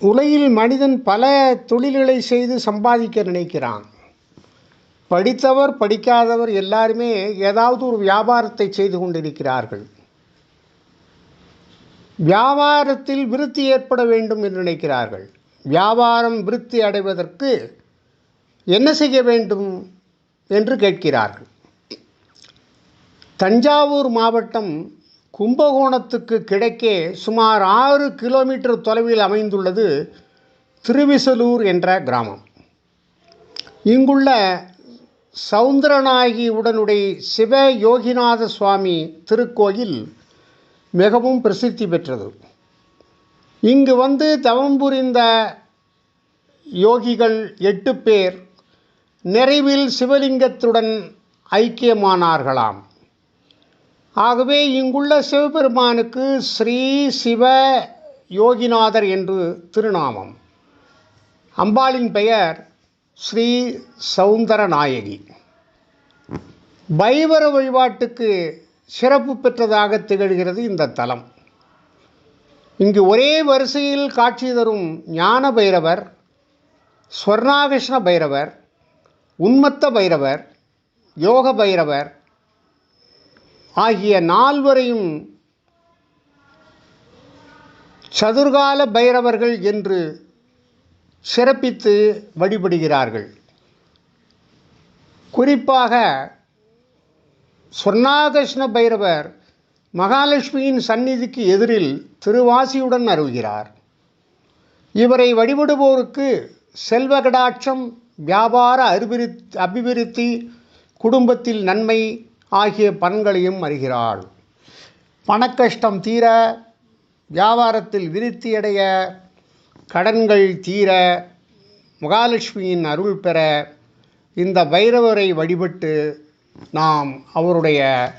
உலகில் மனிதன் பல தொழில்களை செய்து சம்பாதிக்க நினைக்கிறான். படித்தவர் படிக்காதவர் எல்லாருமே ஏதாவது ஒரு வியாபாரத்தை செய்து கொண்டிருக்கிறார்கள். வியாபாரத்தில் விருத்தி ஏற்பட வேண்டும் என்று நினைக்கிறார்கள். வியாபாரம் விருத்தி அடைவதற்கு என்ன செய்ய வேண்டும் என்று கேட்கிறார்கள். தஞ்சாவூர் மாவட்டம் கும்பகோணத்துக்கு கிழக்கே சுமார் ஆறு கிலோமீட்டர் தொலைவில் அமைந்துள்ளது திருவிசலூர் என்ற கிராமம். இங்குள்ள சவுந்தரநாயகி உடனுடைய சிவ யோகிநாத சுவாமி திருக்கோயில் மிகவும் பிரசித்தி பெற்றது. இங்கு வந்து தவம் புரிந்த யோகிகள் எட்டு பேர் நிறைவில் சிவலிங்கத்துடன் ஐக்கியமானார்களாம். ஆகவே இங்குள்ள சிவபெருமானுக்கு ஸ்ரீ சிவ யோகிநாதர் என்று திருநாமம். அம்பாளின் பெயர் ஸ்ரீ சௌந்தரநாயகி பைவர வழிபாட்டுக்கு சிறப்பு பெற்றதாக திகழ்கிறது இந்த தலம். இங்கு ஒரே வரிசையில் காட்சி தரும் ஞான பைரவர் ஸ்வர்ணாகிருஷ்ண பைரவர் உன்மத்த பைரவர் யோக பைரவர் ஆகிய நால்வரையும் சதுர்கால பைரவர்கள் என்று சிறப்பித்து வழிபடுகிறார்கள். குறிப்பாக சொர்ணாகிருஷ்ண பைரவர் மகாலட்சுமியின் சந்நிதிக்கு எதிரில் திருவாசியுடன் அருள்கிறார். இவரை வழிபடுவோருக்கு செல்வ கடாட்சம் வியாபார அபிவிரு அபிவிருத்தி குடும்பத்தில் நன்மை ஆகிய பன்களையும் அறிகிறாள். பணக்கஷ்டம் தீர வியாபாரத்தில் விருத்தியடைய கடன்கள் தீர மகாலட்சுமியின் அருள் பெற இந்த பைரவரை வழிபட்டு நாம் அவருடைய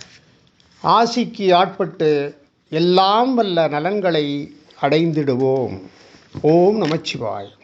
ஆசிக்கு ஆட்பட்டு எல்லாம் வல்ல நலன்களை அடைந்திடுவோம். ஓம் நமச்சிவாய்